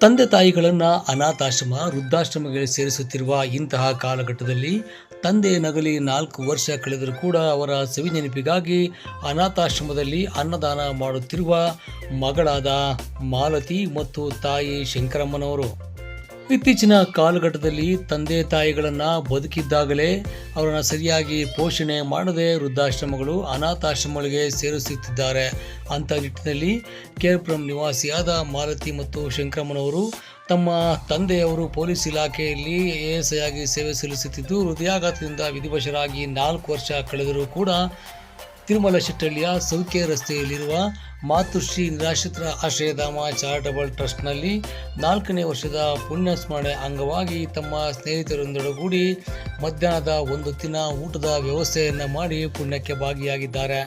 ತಂದೆ ತಾಯಿಗಳನ್ನು ಅನಾಥಾಶ್ರಮ, ವೃದ್ಧಾಶ್ರಮಗಳಿಗೆ ಸೇರಿಸುತ್ತಿರುವ ಇಂತಹ ಕಾಲಘಟ್ಟದಲ್ಲಿ ತಂದೆ ನಗಲಿ ನಾಲ್ಕು ವರ್ಷ ಕಳೆದರೂ ಕೂಡ ಅವರ ಸವಿ ನೆನಪಿಗಾಗಿ ಅನಾಥಾಶ್ರಮದಲ್ಲಿ ಅನ್ನದಾನ ಮಾಡುತ್ತಿರುವ ಮಗಳಾದ ಮಾಲತಿ ಮತ್ತು ತಾಯಿ ಶಂಕರಮ್ಮನವರು. ಇತ್ತೀಚಿನ ಕಾಲಘಟ್ಟದಲ್ಲಿ ತಂದೆ ತಾಯಿಗಳನ್ನು ಬದುಕಿದ್ದಾಗಲೇ ಅವರನ್ನು ಸರಿಯಾಗಿ ಪೋಷಣೆ ಮಾಡದೆ ವೃದ್ಧಾಶ್ರಮಗಳು, ಅನಾಥಾಶ್ರಮಗಳಿಗೆ ಸೇರಿಸುತ್ತಿದ್ದಾರೆ. ಅಂತ ನಿಟ್ಟಿನಲ್ಲಿ ಕೇರ್ಪುರಂ ನಿವಾಸಿಯಾದ ಮಾಲತಿ ಮತ್ತು ಶಂಕರಮ್ಮನವರು ತಮ್ಮ ತಂದೆಯವರು ಪೊಲೀಸ್ ಇಲಾಖೆಯಲ್ಲಿ ಎ ಎಸ್ ಐ ಆಗಿ ಸೇವೆ ಸಲ್ಲಿಸುತ್ತಿದ್ದು, ಹೃದಯಾಘಾತದಿಂದ ವಿಧಿವಶರಾಗಿ ನಾಲ್ಕು ವರ್ಷ ಕಳೆದರೂ ಕೂಡ ತಿರುಮಲ ಶೆಟ್ಟಳ್ಳಿಯ ಸೌಖ್ಯ ರಸ್ತೆಯಲ್ಲಿರುವ ಮಾತೃಶ್ರೀ ನಿರಾಶ್ರಿತರ ಆಶ್ರಯಧಾಮ ಚಾರಿಟಬಲ್ ಟ್ರಸ್ಟ್ನಲ್ಲಿ ನಾಲ್ಕನೇ ವರ್ಷದ ಪುಣ್ಯ ಸ್ಮರಣೆ ಅಂಗವಾಗಿ ತಮ್ಮ ಸ್ನೇಹಿತರೊಂದೊಡಗೂಡಿ ಮಧ್ಯಾಹ್ನದ ಒಂದು ದಿನ ಊಟದ ವ್ಯವಸ್ಥೆಯನ್ನು ಮಾಡಿ ಪುಣ್ಯಕ್ಕೆ ಭಾಗಿಯಾಗಿದ್ದಾರೆ.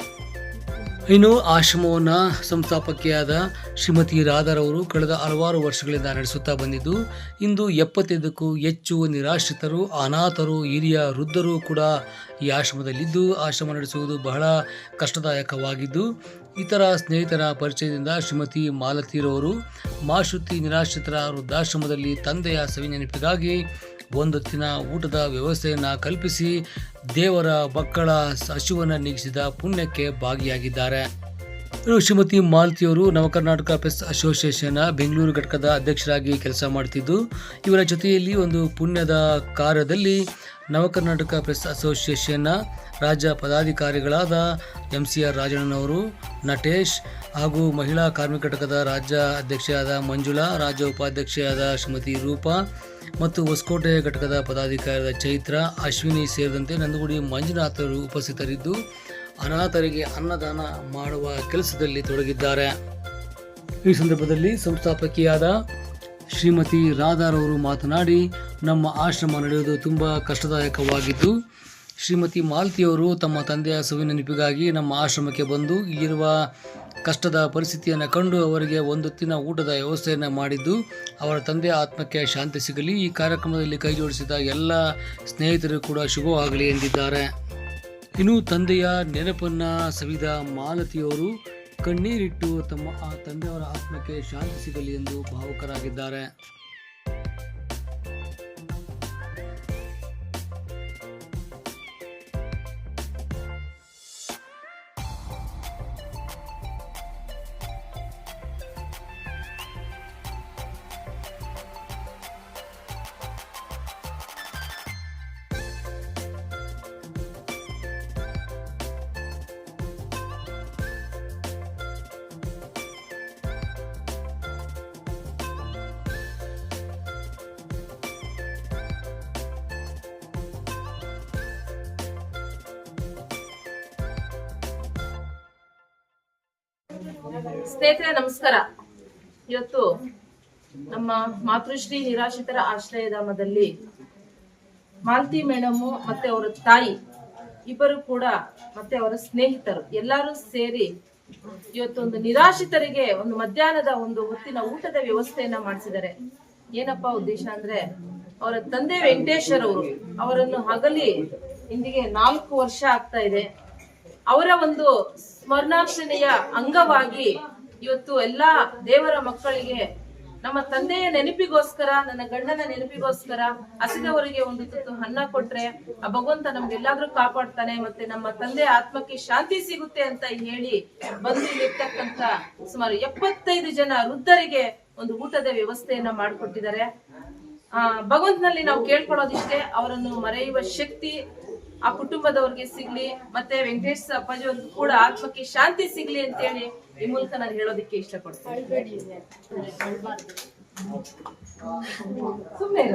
ಇನ್ನು ಆಶ್ರಮವನ್ನು ಸಂಸ್ಥಾಪಕಿಯಾದ ಶ್ರೀಮತಿ ರಾಧಾರವರು ಕಳೆದ ಹಲವಾರು ವರ್ಷಗಳಿಂದ ನಡೆಸುತ್ತಾ ಬಂದಿದ್ದು, ಇಂದು ಎಪ್ಪತ್ತೈದಕ್ಕೂ ಹೆಚ್ಚು ನಿರಾಶ್ರಿತರು, ಅನಾಥರು, ಹಿರಿಯ ವೃದ್ಧರು ಕೂಡ ಈ ಆಶ್ರಮದಲ್ಲಿದ್ದು, ಆಶ್ರಮ ನಡೆಸುವುದು ಬಹಳ ಕಷ್ಟದಾಯಕವಾಗಿದ್ದು, ಇತರ ಸ್ನೇಹಿತರ ಪರಿಚಯದಿಂದ ಶ್ರೀಮತಿ ಮಾಲತಿರವರು ಮಾಶುತಿ ನಿರಾಶ್ರಿತರ ವೃದ್ಧಾಶ್ರಮದಲ್ಲಿ ತಂದೆಯ ಸವಿ ನೆನಪಿಗಾಗಿ ಒಂದು ದಿನ ಊಟದ ವ್ಯವಸ್ಥೆಯನ್ನು ಕಲ್ಪಿಸಿ ದೇವರ ಮಕ್ಕಳ ಹಸಿವನ್ನು ನೀಗಿಸಿದ ಪುಣ್ಯಕ್ಕೆ ಭಾಗಿಯಾಗಿದ್ದಾರೆ. ಶ್ರೀಮತಿ ಮಾಲತಿಯವರು ನವಕರ್ನಾಟಕ ಪ್ರೆಸ್ ಅಸೋಸಿಯೇಷನ್ ಬೆಂಗಳೂರು ಘಟಕದ ಅಧ್ಯಕ್ಷರಾಗಿ ಕೆಲಸ ಮಾಡ್ತಿದ್ದು, ಇವರ ಜೊತೆಯಲ್ಲಿ ಒಂದು ಪುಣ್ಯದ ಕಾರ್ಯದಲ್ಲಿ ನವಕರ್ನಾಟಕ ಪ್ರೆಸ್ ಅಸೋಸಿಯೇಷನ್ನ ರಾಜ್ಯ ಪದಾಧಿಕಾರಿಗಳಾದ ಎಂ ಸಿ ಆರ್ ರಾಜಣ್ಣನವರು, ನಟೇಶ್ ಹಾಗೂ ಮಹಿಳಾ ಕಾರ್ಮಿಕ ಘಟಕದ ರಾಜ್ಯ ಅಧ್ಯಕ್ಷೆಯಾದ ಮಂಜುಳಾ, ರಾಜ್ಯ ಉಪಾಧ್ಯಕ್ಷೆಯಾದ ಶ್ರೀಮತಿ ರೂಪಾ ಮತ್ತು ಹೊಸಕೋಟೆ ಘಟಕದ ಪದಾಧಿಕಾರಿಯಾದ ಚೈತ್ರ, ಅಶ್ವಿನಿ ಸೇರಿದಂತೆ ನಂದಗುಡಿ ಮಂಜುನಾಥರು ಉಪಸ್ಥಿತರಿದ್ದು ಅನಾಥರಿಗೆ ಅನ್ನದಾನ ಮಾಡುವ ಕೆಲಸದಲ್ಲಿ ತೊಡಗಿದ್ದಾರೆ. ಈ ಸಂದರ್ಭದಲ್ಲಿ ಸಂಸ್ಥಾಪಕಿಯಾದ ಶ್ರೀಮತಿ ರಾಧಾರವರು ಮಾತನಾಡಿ, ನಮ್ಮ ಆಶ್ರಮ ನಡೆಯುವುದು ತುಂಬ ಕಷ್ಟದಾಯಕವಾಗಿದ್ದು, ಶ್ರೀಮತಿ ಮಾಲ್ತಿಯವರು ತಮ್ಮ ತಂದೆಯ ಸುವಿನೆನಪಿಗಾಗಿ ನಮ್ಮ ಆಶ್ರಮಕ್ಕೆ ಬಂದು ಇಲ್ಲಿರುವ ಕಷ್ಟದ ಪರಿಸ್ಥಿತಿಯನ್ನು ಕಂಡು ಅವರಿಗೆ ಒಂದು ಹೊತ್ತಿನ ಊಟದ ವ್ಯವಸ್ಥೆಯನ್ನು ಮಾಡಿದ್ದು, ಅವರ ತಂದೆಯ ಆತ್ಮಕ್ಕೆ ಶಾಂತಿ ಸಿಗಲಿ. ಈ ಕಾರ್ಯಕ್ರಮದಲ್ಲಿ ಕೈಜೋಡಿಸಿದ ಎಲ್ಲ ಸ್ನೇಹಿತರು ಕೂಡ ಶುಭವಾಗಲಿ ಎಂದಿದ್ದಾರೆ. ಇನ್ನು ತಂದೆಯ ನೆನಪನ್ನ ಸವಿದ ಮಾಲತಿಯವರು ಕಣ್ಣೀರಿಟ್ಟು ತಮ್ಮ ಆ ತಂದೆಯವರ ಆತ್ಮಕ್ಕೆ ಶಾಂತಿ ಸಿಗಲಿ ಎಂದು ಭಾವುಕರಾಗಿದ್ದಾರೆ. ಸ್ನೇಹಿತರೆ, ನಮಸ್ಕಾರ. ಇವತ್ತು ನಮ್ಮ ಮಾತೃಶ್ರೀ ನಿರಾಶ್ರಿತರ ಆಶ್ರಯಧಾಮದಲ್ಲಿ ಮಾಲ್ತಿ ಮೇಡಮ್ ಮತ್ತೆ ಅವರ ತಾಯಿ, ಇಬ್ಬರು ಕೂಡ ಮತ್ತೆ ಅವರ ಸ್ನೇಹಿತರು ಎಲ್ಲರೂ ಸೇರಿ ಇವತ್ತೊಂದು ನಿರಾಶ್ರಿತರಿಗೆ ಒಂದು ಮಧ್ಯಾಹ್ನದ ಒಂದು ಹೊತ್ತಿನ ಊಟದ ವ್ಯವಸ್ಥೆಯನ್ನ ಮಾಡಿಸಿದ್ದಾರೆ. ಏನಪ್ಪಾ ಉದ್ದೇಶ ಅಂದ್ರೆ, ಅವರ ತಂದೆ ವೆಂಕಟೇಶ್ವರ್ ಅವರು ಅವರನ್ನು ಹಗಲಿ, ಇಂದಿಗೆ ನಾಲ್ಕು ವರ್ಷ ಆಗ್ತಾ ಇದೆ. ಅವರ ಒಂದು ಸ್ಮರಣಾರ್ಚನೆಯ ಅಂಗವಾಗಿ ಇವತ್ತು ಎಲ್ಲಾ ದೇವರ ಮಕ್ಕಳಿಗೆ ನಮ್ಮ ತಂದೆಯ ನೆನಪಿಗೋಸ್ಕರ, ನನ್ನ ಗಂಡನ ನೆನಪಿಗೋಸ್ಕರ ಹಸಿದವರಿಗೆ ಒಂದು ತುತ್ತು ಅನ್ನ ಕೊಟ್ರೆ ಆ ಭಗವಂತ ನಮ್ಗೆಲ್ಲಾದ್ರೂ ಕಾಪಾಡ್ತಾನೆ ಮತ್ತೆ ನಮ್ಮ ತಂದೆ ಆತ್ಮಕ್ಕೆ ಶಾಂತಿ ಸಿಗುತ್ತೆ ಅಂತ ಹೇಳಿ ಬಂದು ಇಲ್ಲಿರ್ತಕ್ಕಂತ ಸುಮಾರು ಎಪ್ಪತ್ತೈದು ಜನ ವೃದ್ಧರಿಗೆ ಒಂದು ಊಟದ ವ್ಯವಸ್ಥೆಯನ್ನ ಮಾಡಿಕೊಟ್ಟಿದ್ದಾರೆ. ಆ, ಭಗವಂತನಲ್ಲಿ ನಾವು ಕೇಳ್ಕೊಳ್ಳೋದಿಷ್ಟೇ ಅವರನ್ನು ಮರೆಯುವ ಶಕ್ತಿ ಆ ಕುಟುಂಬದವ್ರಿಗೆ ಸಿಗ್ಲಿ, ಮತ್ತೆ ವೆಂಕಟೇಶ್ ಅಪ್ಪಾಜಿ ಅವ್ರಿಗೂ ಕೂಡ ಆತ್ಮಕ್ಕೆ ಶಾಂತಿ ಸಿಗ್ಲಿ ಅಂತ ಹೇಳಿ ಈ ಮೂಲಕ ನಾನು ಹೇಳೋದಕ್ಕೆ ಇಷ್ಟಪಡ್ತೀನಿ. ಸುಮ್ಮನೆ